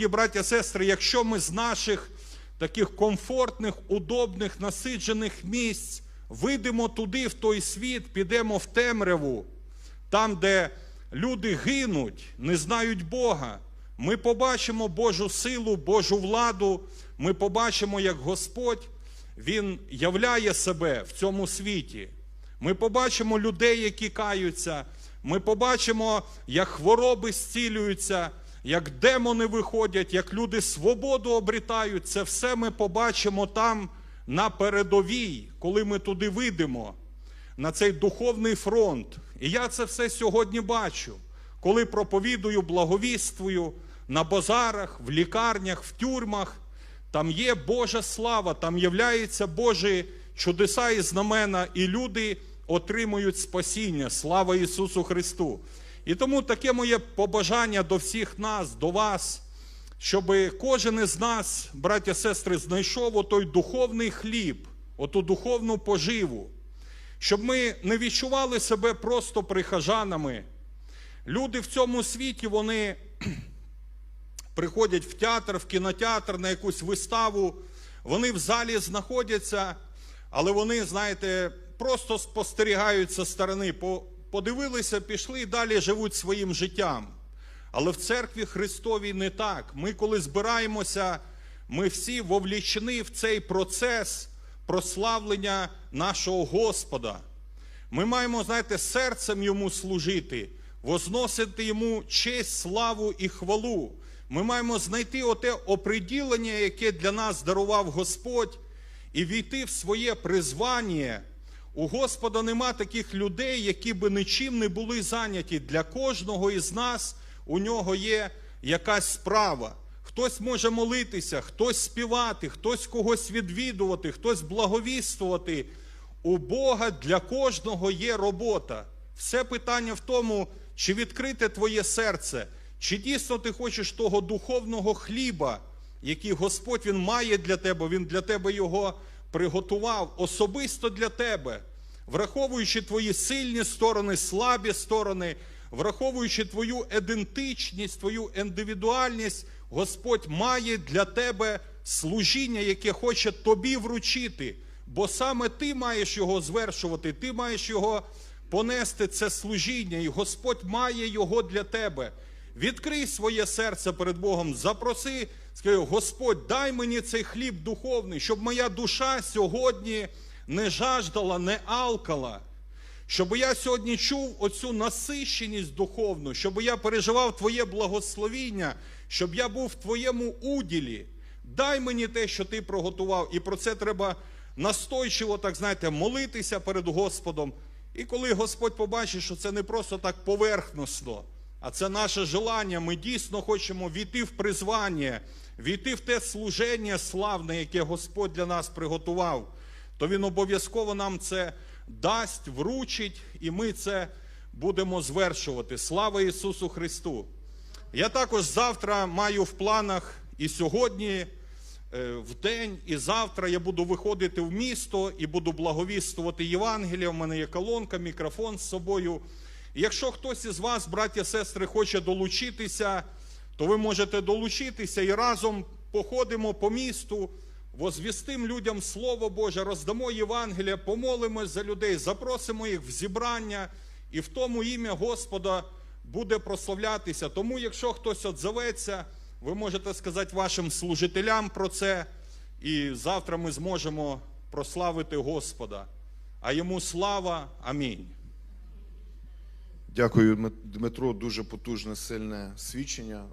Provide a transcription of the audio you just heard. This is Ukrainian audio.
насправді, браття, сестри, якщо ми з наших таких комфортних, удобних, насиджених місць вийдемо туди, в той світ, підемо в темряву, там, де люди гинуть, не знають Бога, ми побачимо Божу силу, Божу владу, ми побачимо, як Господь Він являє себе в цьому світі. Ми побачимо людей, які каються. Ми побачимо, як хвороби зцілюються, як демони виходять, як люди свободу обрітають. Це все ми побачимо там на передовій, коли ми туди вийдемо, на цей духовний фронт. І я це все сьогодні бачу, коли проповідую, благовіствую на базарах, в лікарнях, в тюрмах. Там є Божа слава, там являються Божі чудеса і знамена, і люди отримують спасіння. Слава Ісусу Христу! І тому таке моє побажання до всіх нас, до вас, щоб кожен із нас, браття сестри, знайшов отой духовний хліб, оту духовну поживу, щоб ми не відчували себе просто прихожанами. Люди в цьому світі, вони приходять в театр, в кінотеатр на якусь виставу, вони в залі знаходяться, але вони, знаєте, просто спостерігають зі сторони, подивилися, пішли і далі живуть своїм життям. Але в церкві Христовій не так. Ми, коли збираємося, ми всі вовлічені в цей процес прославлення нашого Господа. Ми маємо, знаєте, серцем йому служити, возносити йому честь, славу і хвалу. Ми маємо знайти оте оприділення, яке для нас дарував Господь, і війти в своє призвання. У Господа нема таких людей, які би нічим не були зайняті. Для кожного із нас у нього є якась справа. Хтось може молитися, хтось співати, хтось когось відвідувати, хтось благовіствувати. У Бога для кожного є робота. Все питання в тому, чи відкрите твоє серце, чи дійсно ти хочеш того духовного хліба, який Господь Він має для тебе, Він для тебе його приготував особисто для тебе, враховуючи твої сильні сторони, слабі сторони, враховуючи твою ідентичність, твою індивідуальність, Господь має для тебе служіння, яке хоче тобі вручити. Бо саме ти маєш його звершувати, ти маєш його понести це служіння, і Господь має його для тебе. Відкрий своє серце перед Богом, запроси, скажи, Господь, дай мені цей хліб духовний, щоб моя душа сьогодні не жаждала, не алкала. Щоб я сьогодні чув оцю насищеність духовну, щоб я переживав Твоє благословіння, щоб я був в Твоєму уділі. Дай мені те, що ти приготував. І про це треба настойчиво, так знаєте, молитися перед Господом. І коли Господь побачить, що це не просто так поверхносно, а це наше желання, ми дійсно хочемо війти в призвання, війти в те служення славне, яке Господь для нас приготував, то Він обов'язково нам це дасть, вручить, і ми це будемо звершувати. Слава Ісусу Христу! Я також завтра маю в планах і сьогодні, е, в день, і завтра я буду виходити в місто і буду благовістувати Євангелія. У мене є колонка, мікрофон з собою. Якщо хтось із вас, браття, сестри, хоче долучитися, то ви можете долучитися і разом походимо по місту, возвістимо людям Слово Боже, роздамо Євангелія, помолимось за людей, запросимо їх в зібрання, і в тому ім'я Господа буде прославлятися. Тому, якщо хтось отзоветься, ви можете сказати вашим служителям про це, і завтра ми зможемо прославити Господа. А йому слава. Амінь. Дякую, Дмит- Дмитро. Дуже потужне, сильне свідчення.